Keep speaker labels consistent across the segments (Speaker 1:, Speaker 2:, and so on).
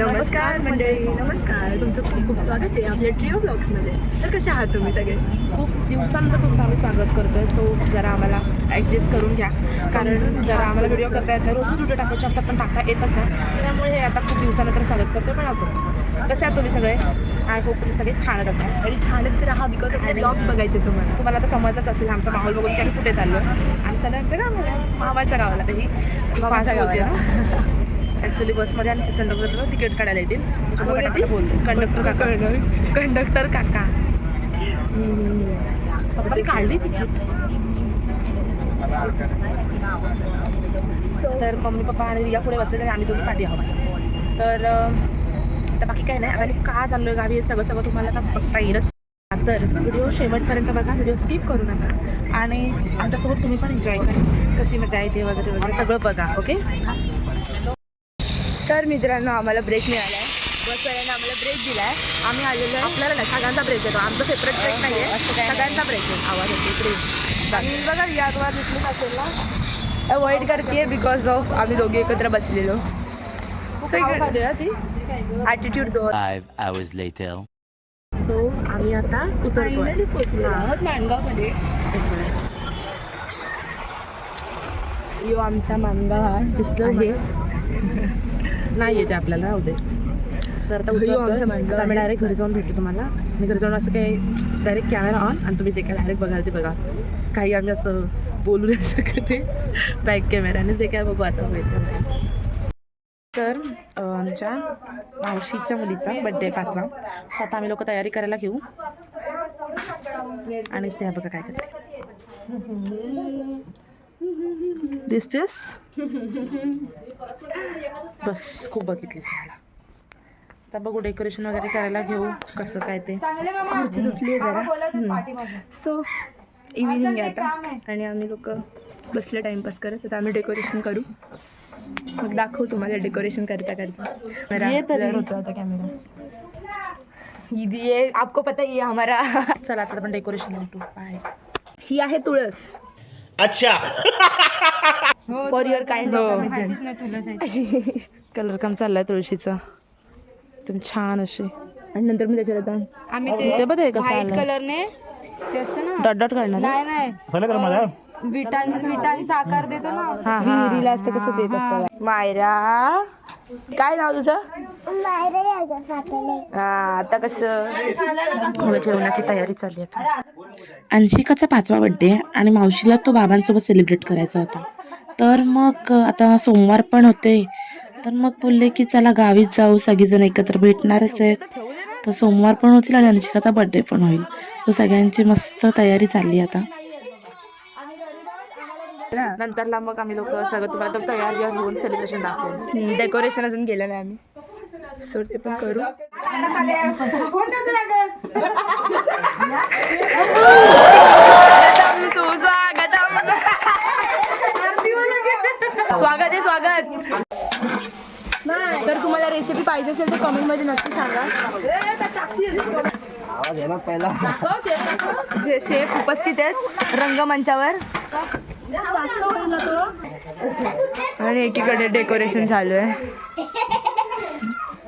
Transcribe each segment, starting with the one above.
Speaker 1: नमस्कार मंडळी नमस्कार. तुमचं खूप खूप स्वागत आहे आपल्या ट्रिओ ब्लॉग्समध्ये तर कसे आहात तुम्ही सगळे?
Speaker 2: खूप दिवसानंतर तुमचं आम्ही स्वागत करतोय. सो जरा आम्हाला ॲडजस्ट करून घ्या. कारण जरा आम्हाला व्हिडिओ करता येत नाही. रोज व्हिडिओ टाकायचे असतात पण टाकता येतच नाही. त्यामुळे हे आता खूप दिवसानंतर स्वागत करतोय पण असं कसे आहात तुम्ही सगळे? आय होप तुम्ही सगळे छानच असणार
Speaker 1: आणि छानच राहा बिकॉज आपले ब्लॉग्स बघायचे तुम्हाला.
Speaker 2: तुम्हाला आता समजलंच असेल आमचा माहोल बघून की आम्ही कुठे चाललो आणि चालू आमच्या गावाला. मामाच्या गावाला तरी.
Speaker 1: मामाच्या गावाला.
Speaker 2: ॲक्च्युली बसमध्ये आणि कंडक्टर तिकीट काढायला येतील? बोलतो. कंडक्टर काका. कंडक्टर काका. ती काढली तिकीट? तर मम्मी पप्पा आणि रिया पुढे बसले आणि आम्ही दोघी पाठी आहोत. तर आता बाकी काही नाही. आम्ही का चाललो गावी हे सगळं सगळं तुम्हाला आता बघता येईलच. तर व्हिडिओ शेवटपर्यंत बघा. व्हिडिओ स्किप करू नका. आणि आमच्यासोबत तुम्ही पण एन्जॉय करा. कशी मजा येते वगैरे वगैरे सगळं बघा ओके
Speaker 1: तर मित्रांनो आम्हाला ब्रेक मिळाला आहे बसवाल्याने आम्हाला ब्रेक दिला आहे आम्ही आलेलो आहे. आपल्याला नाही सगळ्यांचा ब्रेक येतो आमचा सेपरेट ब्रेक नाही. आहे सगळ्यांचा ब्रेक आहे आवाज येतो ब्रेक आणि बघा या द्वार दिसली असेल ना अवॉइड करते बिकॉज ऑफ आम्ही दोघे एकत्र बसलेलो. सो इकडे.
Speaker 2: ती.
Speaker 1: ॲटिट्यूड दोन.
Speaker 3: Hours later.
Speaker 2: सो आम्ही आता उतरतोय.
Speaker 1: पोचलो आहोत माणगावमध्ये. यो आमचा माणगाव हा. दिसलो आहे
Speaker 2: नाही येते आपल्याला राहू दे. तर आता आता आम्ही. डायरेक्ट घरी जाऊन भेटू तुम्हाला. मी घरी जाऊन असं काही डायरेक्ट कॅमेरा ऑन आणि तुम्ही जे काय डायरेक्ट बघाल ते बघा. काही आम्ही असं बोलू नाही शकत बॅक कॅमेऱ्याने जे काय बघू आता भेटतं तर आमच्या मावशीच्या मुलीचा बड्डे पाचवा. सो आता आम्ही लोक तयारी करायला घेऊ. आणि स्नेहा बघा काय करते. दिसतेस बस खूप बघितली आता बघू डेकोरेशन वगैरे करायला घेऊ कसं काय ते.
Speaker 1: खुर्ची तुटली आहे जरा. सो इव्हिनिंग आहे आता. आणि आम्ही लोक बसले टाइमपास करत. आता आम्ही डेकोरेशन करू. मग दाखवू तुम्हाला डेकोरेशन करता करता.
Speaker 2: ये
Speaker 1: होतो आता कॅमेरा ये आपको पता ही है हमारा.
Speaker 2: चला आता आपण डेकोरेशन भेटू बाय
Speaker 1: ही आहे तुळस.
Speaker 3: अच्छा.
Speaker 1: फॉर युअर काइंड
Speaker 2: कलर काम चाललाय तुळशीचा. एकदम छान अशी.
Speaker 1: आणि नंतर मी त्याच्यात आता
Speaker 4: आम्ही
Speaker 2: ते बघ हे कसं
Speaker 4: व्हाईट
Speaker 2: आलं
Speaker 4: कलरने ते असतं ना.
Speaker 2: डॉट डॉट काढणार
Speaker 4: नाही नाही. विटान विटांचा आकार देतो ना.
Speaker 2: हा हा.
Speaker 1: विहिरीला असतं कसं ते. तसं मायरा. काय नाव तुझं? हा आता कसं?
Speaker 2: जेवणाची तयारी चालली आता. अंशिकाचा पाचवा बड्डे आणि मावशीला तो बाबांसोबत सेलिब्रेट करायचा होता. तर मग आता सोमवार पण होते. तर मग बोलले की चला गावीच जाऊ सगळीजण एकत्र भेटणारच आहेत. तर सोमवार पण होतील आणि अंशिकाचा बड्डे पण होईल. तो सगळ्यांची मस्त तयारी चालली आता. नंतरला मग आम्ही लोक सगळं तुम्हाला तर तयार बियार होऊन सेलिब्रेशन दाखवू.
Speaker 1: डेकोरेशन अजून गेलं नाही आम्ही. सो ते पण करू. स्वागत आहे स्वागत. तर तुम्हाला रेसिपी पाहिजे असेल तर कमेंटमध्ये नक्की सांगा. जे शेफ उपस्थित आहेत रंगमंचावर. आणि एकीकडे डेकोरेशन चालू आहे.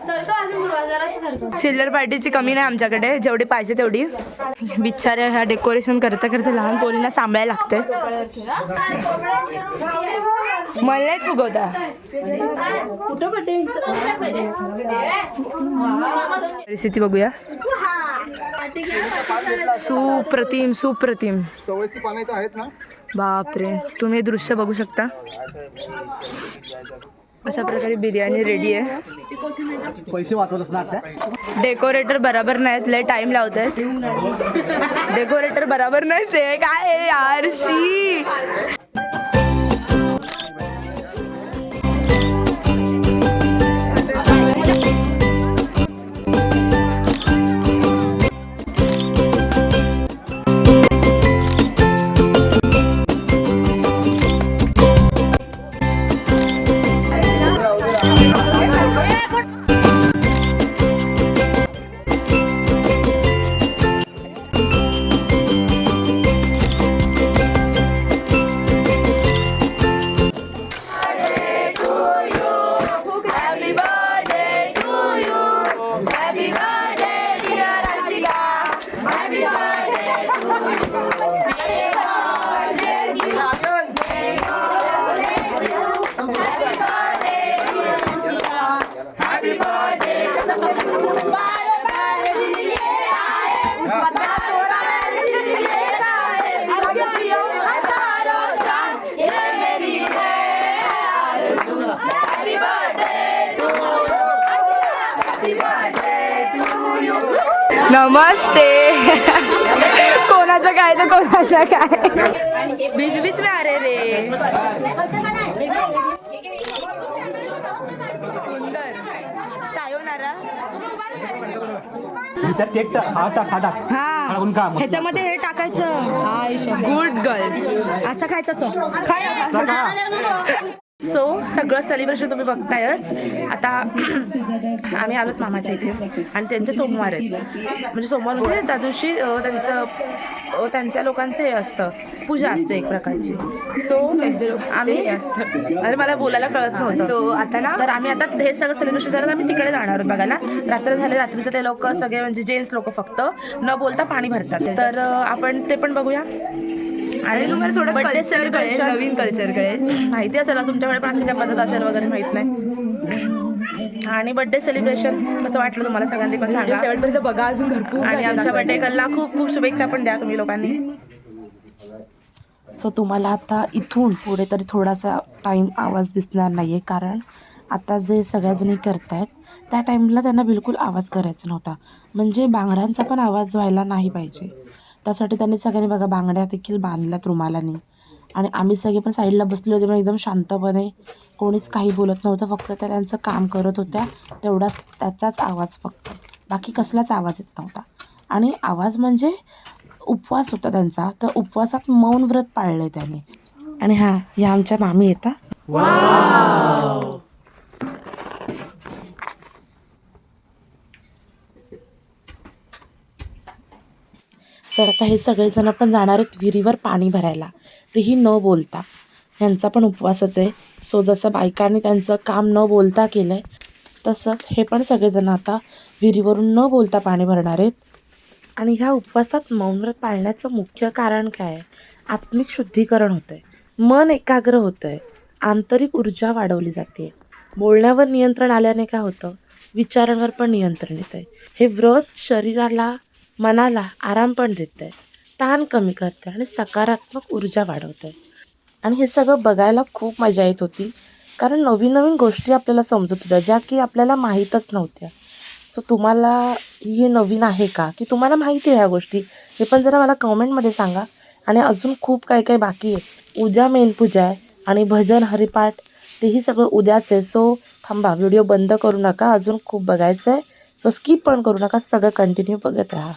Speaker 4: सरकं अजून गुरुवार जरासं सरकं
Speaker 1: सिल्वर पार्टीची कमी नाही आमच्याकडे. जेवढी पाहिजे तेवढी. बिचारे ह्या डेकोरेशन करता करता लहान पोरींना सांभाळायला लागते. मला नाही फुगवता. परिस्थिती बघूया. सुप्रतिम सुप्रतिम.
Speaker 5: चवळीची पानं इथं आहेत ना?
Speaker 1: बापरे. तुम्ही दृश्य बघू शकता. अशा प्रकारे बिर्याणी रेडी आहे.
Speaker 5: पैसे वाचवत असणार
Speaker 1: डेकोरेटर बरोबर नाहीत. लय टाइम लावत आहेत डेकोरेटर बरोबर नाही ते काय आहे नमस्ते. कोणाचं काय तर कोणाचं काय. बीच बीच में अरे रे. सुंदर. सायोनारा.
Speaker 5: केक हा टाक हा टाक.
Speaker 4: हा. ह्याच्यामध्ये हे टाकायचं. आयुष्य.
Speaker 1: Good girl.
Speaker 4: असं खायचं असतं. खाय.
Speaker 2: सो सगळं सेलिब्रेशन तुम्ही बघतायच. आता आम्ही आलोत मामाच्या इथे. आणि त्यांचे सोमवार आहेत. म्हणजे सोमवार म्हणजे त्या दिवशी त्यांचं त्यांच्या लोकांचं हे असतं. पूजा असते एक प्रकारची. सो आम्ही असतं अरे मला बोलायला कळत नव्हतं.
Speaker 1: सो आता ना
Speaker 2: तर आम्ही आता हे सगळं सेलिब्रेशन झालं तर आम्ही तिकडे जाणार आहोत बघायला. रात्र झाले रात्रीचं ते लोक सगळे म्हणजे जेंट्स लोक फक्त न बोलता पाणी भरतात. तर आपण ते पण बघूया.
Speaker 1: आणि तुम्हाला थोडं कल्चर कळेल. नवीन कल्चर कळेल.
Speaker 2: माहिती असेल ना तुमच्याकडे पण अशी काय पद्धत असेल वगैरे माहीत नाही. आणि बर्थडे सेलिब्रेशन कसं वाटलं तुम्हाला सगळ्यांनी पण सांगा.
Speaker 1: शेवटपर्यंत बघा अजून भरपूर
Speaker 2: आणि आमच्या. बर्थडे कलला खूप खूप शुभेच्छा पण द्या तुम्ही लोकांनी. सो तुम्हाला आता इथून पुढे तरी थोडासा टाईम आवाज दिसणार नाही आहे कारण आता जे सगळ्याजणी करतायत त्या टाईमला त्यांना बिलकुल आवाज करायचा नव्हता. म्हणजे बांगड्यांचा पण आवाज व्हायला नाही पाहिजे. त्यासाठी त्यांनी सगळ्यांनी बघा बांगड्या देखील बांधल्यात रुमालाने. आणि आम्ही सगळे पण साईडला बसले होते पण एकदम शांतपणे कोणीच काही बोलत नव्हतं फक्त त्या त्यांचं काम करत होत्या तेवढा त्याचाच आवाज फक्त. बाकी कसलाच आवाज येत नव्हता. आणि आवाज म्हणजे उपवास होता त्यांचा तर उपवासात मौन व्रत पाळले त्याने. आणि हा या आमच्या मामी येतात तर आता हे सगळेजण पण जाणार आहेत विहिरीवर पाणी भरायला. तेही न बोलता. यांचा पण उपवासच आहे. सो जसं बायकांनी त्यांचं काम न बोलता केलं आहे तसंच हे पण सगळेजण आता विहिरीवरून न बोलता पाणी भरणार आहेत. आणि ह्या उपवासात मौनव्रत पाळण्याचं मुख्य कारण काय? आहे आत्मिक शुद्धीकरण होतं आहे मन एकाग्र होतं आहे आंतरिक ऊर्जा वाढवली जाते. बोलण्यावर नियंत्रण आल्याने काय होतं? विचारांवर पण नियंत्रण येतं आहे हे व्रत शरीराला मनाला आराम पण देतं आहे ताण कमी करते आणि सकारात्मक ऊर्जा वाढवतं आहे आणि हे सगळं बघायला खूप मजा येत होती. कारण नवीन नवीन गोष्टी आपल्याला समजत होत्या ज्या की आपल्याला माहीतच नव्हत्या. सो तुम्हाला हे नवीन आहे का? की तुम्हाला माहिती आहे ह्या गोष्टी? हे पण जरा मला कमेंटमध्ये सांगा. आणि अजून खूप काही काही बाकी आहे. उद्या मेन पूजा आहे आणि भजन हरिपाठ तेही सगळं उद्याच आहे. सो थांबा व्हिडिओ बंद करू नका. अजून खूप बघायचं आहे सो स्किप पण करू नका सगळं कंटिन्यू बघत राहा.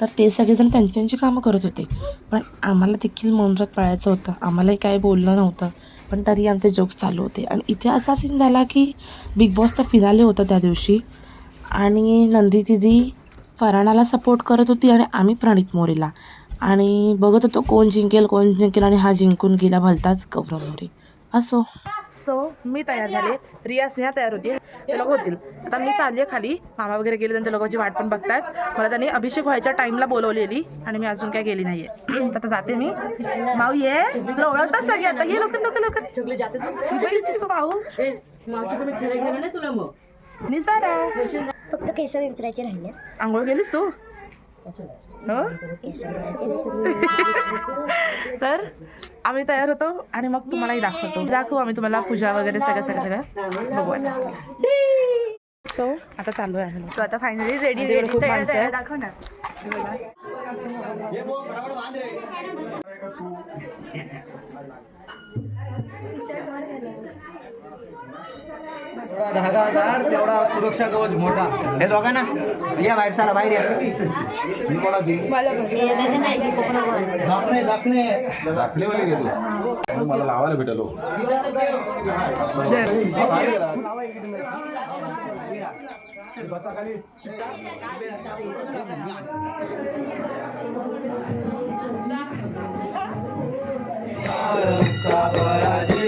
Speaker 2: तर ते सगळेजण त्यांची त्यांची कामं करत होते. पण आम्हाला देखील मौनव्रत पाळायचं होतं. आम्हालाही काय बोललं नव्हतं. पण तरी आमचे जोक्स चालू होते. आणि इथे असा सीन झाला की बिग बॉसचा फिनाले होता त्या दिवशी. आणि नंदी दिदी फराणाला सपोर्ट करत होती आणि आम्ही प्रणित मोरेला. आणि बघत होतो कोण जिंकेल कोण जिंकेल आणि हा जिंकून गेला भलताच गौरव मोरे. असो. सो मी तयार झाले. रिया स्नेहा तयार होती. ते लोक होतील. आता मी चालली खाली. मामा वगैरे गेले त्यांच्या लोकांची वाट पण बघतायत. मला त्यांनी अभिषेक व्हायच्या टाईमला बोलवलेली आणि मी अजून काय गेली नाहीये. आता जाते मी. माऊ ये. तुला ओळखतात सगळे आता. ये लोक लोक लोक भाऊ निसारा.
Speaker 6: फक्त केस विंचरायचे राहिले.
Speaker 2: आंघोळ गेलीस तू? हो तर आम्ही तयार होतो आणि मग तुम्हालाही दाखवतो. दाखवू आम्ही तुम्हाला पूजा वगैरे सगळं सगळं सगळं बघू आता सो आता चालू आहे
Speaker 1: सो आता फायनली रेडी रेडी
Speaker 2: खूप
Speaker 1: तयार. दाखव ना.
Speaker 5: धागा झाड तेवढा सुरक्षा कवच मोठा.
Speaker 7: हे दोघांना? या बाहेर चला बाहेर या. दाखणे दाखणे.
Speaker 8: दाखलेवाले घेतो मला लावायला भेटलो.
Speaker 1: ब्लॉगर आहे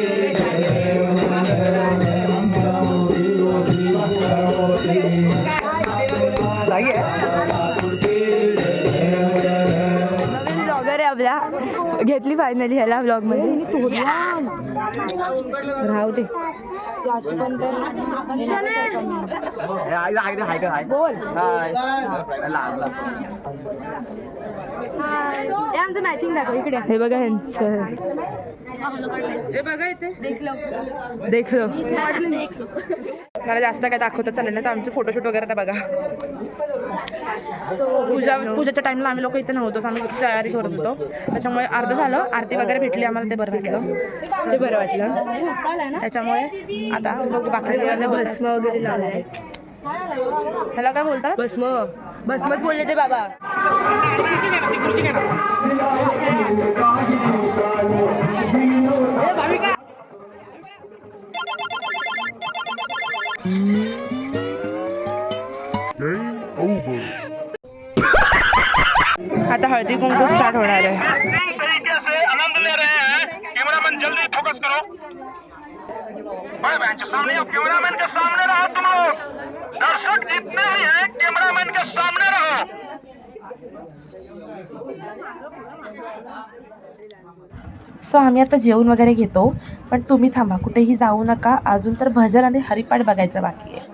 Speaker 1: घेतली फायनली ह्याला ब्लॉगमध्ये. राहू दे. बोल आमचं मॅचिंग दाखव इकडे. हे बघा ह्यांचं.
Speaker 2: हे बघा इथे.
Speaker 1: देखलं देखलं
Speaker 2: मला जास्त काय दाखवता चालेल नाही. तर आमचे फोटोशूट वगैरे तर बघा. पूजा पूजाच्या टाइमला आम्ही लोक इथे नव्हतो आम्ही तयारी करत होतो. त्याच्यामुळे अर्ध झालं आरती वगैरे भेटली आम्हाला ते बरं वाटलं.
Speaker 1: ते बरं वाटलं.
Speaker 2: त्याच्यामुळे आता बघू बाकी
Speaker 1: भस्म वगैरे लावलंय.
Speaker 2: ह्याला काय बोलतात?
Speaker 1: भस्म. भस्मच बोलले ते बाबा.
Speaker 2: आता हळदी कुंकू स्टार्ट होणार आहे.
Speaker 9: हैं कैमरामैन जल्दी फोकस करो. भाई बहन के सामने अब कैमरामैन के सामने रहो तुम लोग। दर्शक जितने भी हैं कैमरामैन के सामने रहो।
Speaker 10: सो आम्ही आता जेवण वगैरे घेतो पण तुम्ही थांबा कुठेही जाऊ नका. अजून तर भजन आणि हरिपाठ बघायचं बाकी आहे.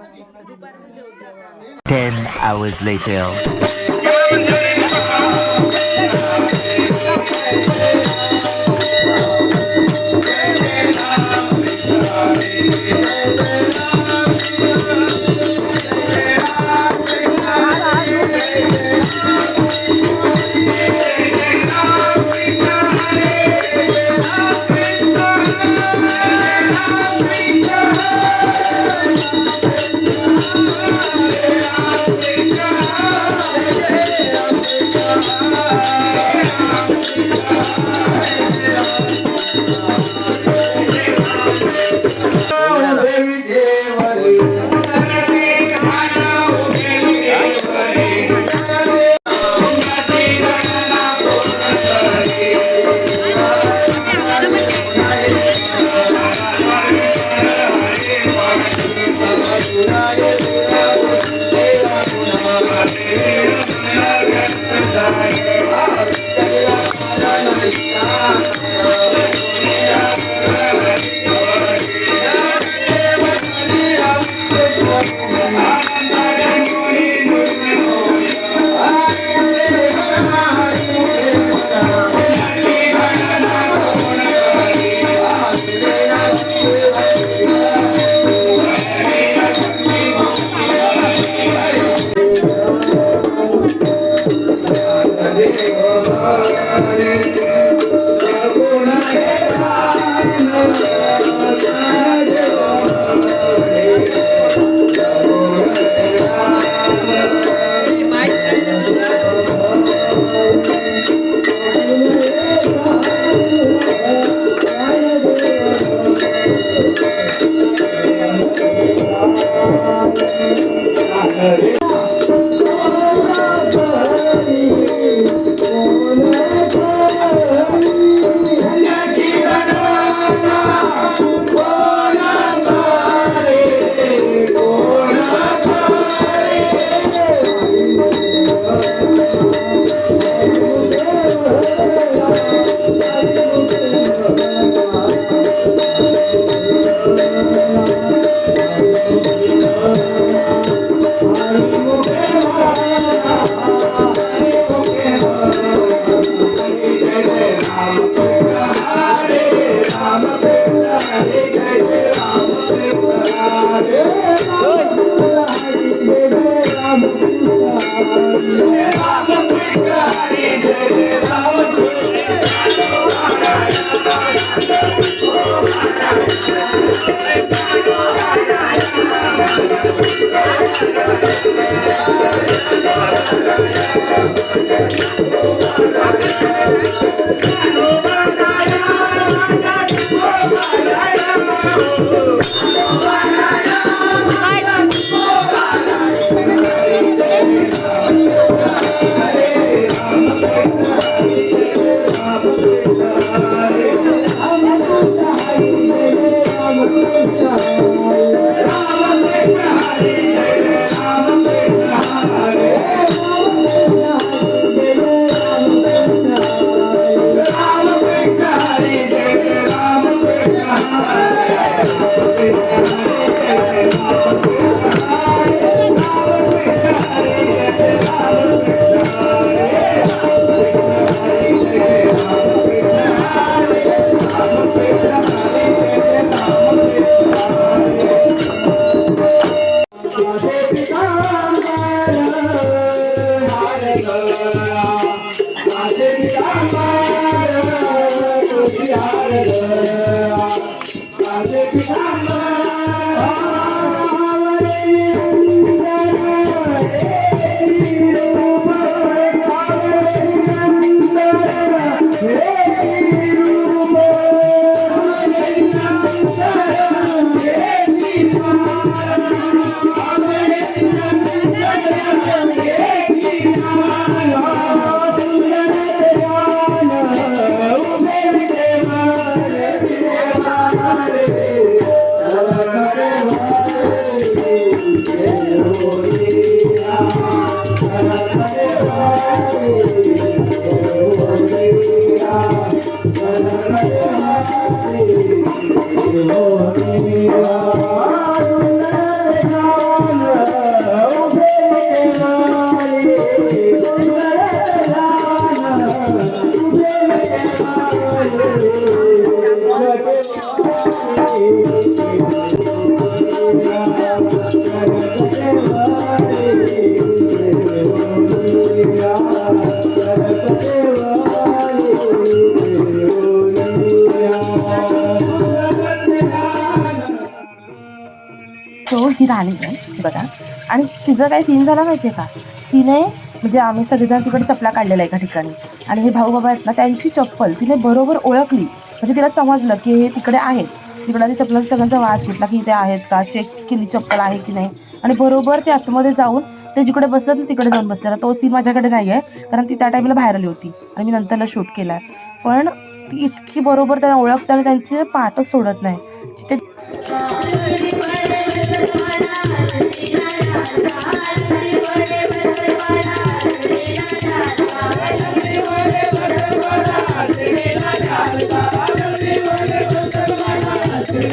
Speaker 11: Thank you. Later.
Speaker 10: आहे बघा. आणि तिचं काय सीन झाला माहितीये का? तिने म्हणजे आम्ही सगळेजण तिकडे चपला काढलेल्या एका ठिकाणी. आणि हे भाऊ बाबा आहेत ना त्यांची चप्पल तिने बरोबर ओळखली. म्हणजे तिला समजलं की हे तिकडे आहेत. तिकडे ती चप्पल सगळ्यांचा वास घेतला की इथे आहेत का? चेक केली चप्पल आहे की नाही? आणि बरोबर ते आतमध्ये जाऊन ते जिकडे बसलं ना तिकडे जाऊन बसलेला. तो सीन माझ्याकडे नाही आहे कारण ती त्या टाईमला बाहेर आली होती. आणि मी नंतरला शूट केला आहे पण ती इतकी बरोबर त्यांना ओळखते आणि त्यांची पाठच सोडत नाही. जिथे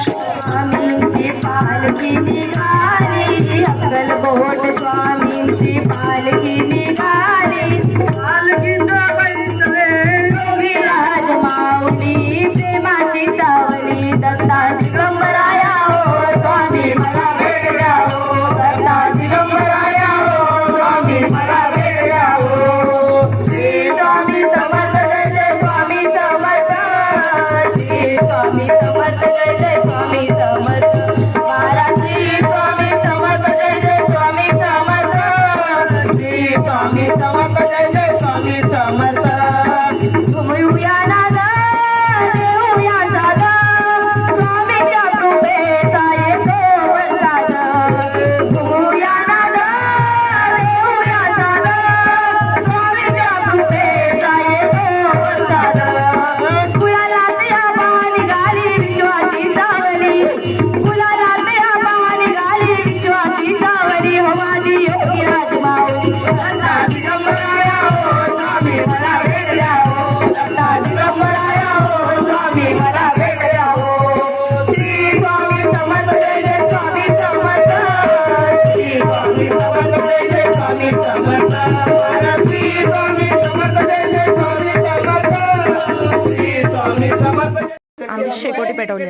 Speaker 1: स्वामींची पालखी निघाली अक्कलकोट स्वामींची पालखी.
Speaker 2: शेकोटी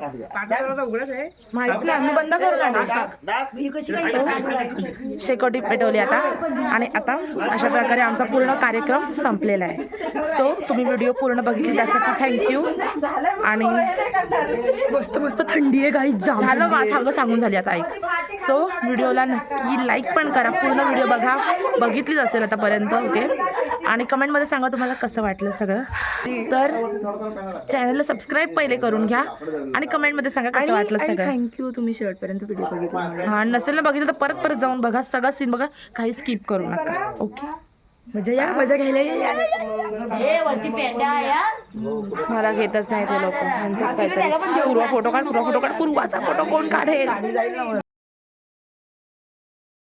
Speaker 2: पेटवली आता माहीत नाही आम्ही बंद करू ना शेकोटी पेटवली आता. आणि आता अशा प्रकारे आमचा पूर्ण कार्यक्रम संपलेला आहे. सो तुम्ही व्हिडिओ पूर्ण बघितली त्यासाठी थँक्यू आणि मस्त मस्त थंडी आहे काही झालं मा- सगळं सांगून झाली आता ऐक. सो व्हिडिओला नक्की लाईक पण करा. पूर्ण व्हिडिओ बघा. बघितलीच असेल आतापर्यंत ओके? आणि कमेंटमध्ये सांगा तुम्हाला कसं वाटलं सगळं. तर चॅनलला सबस्क्राईब पहिले करून घ्या आणि कमेंटमध्ये सांगा कसं वाटलं सगळं. थँक्यू तुम्ही शेवटपर्यंत व्हिडिओ बघितला हा नसेल ना बघितलं तर परत परत जाऊन बघा सगळं सीन बघा काही स्किप करू नका ओके? मजा या मजा घ्यायला या. मला घेतच नाही ते लोक. पूर्वा फोटो काढ पूर्वा फोटो काढ पूर्वाचा फोटो कोण काढेल?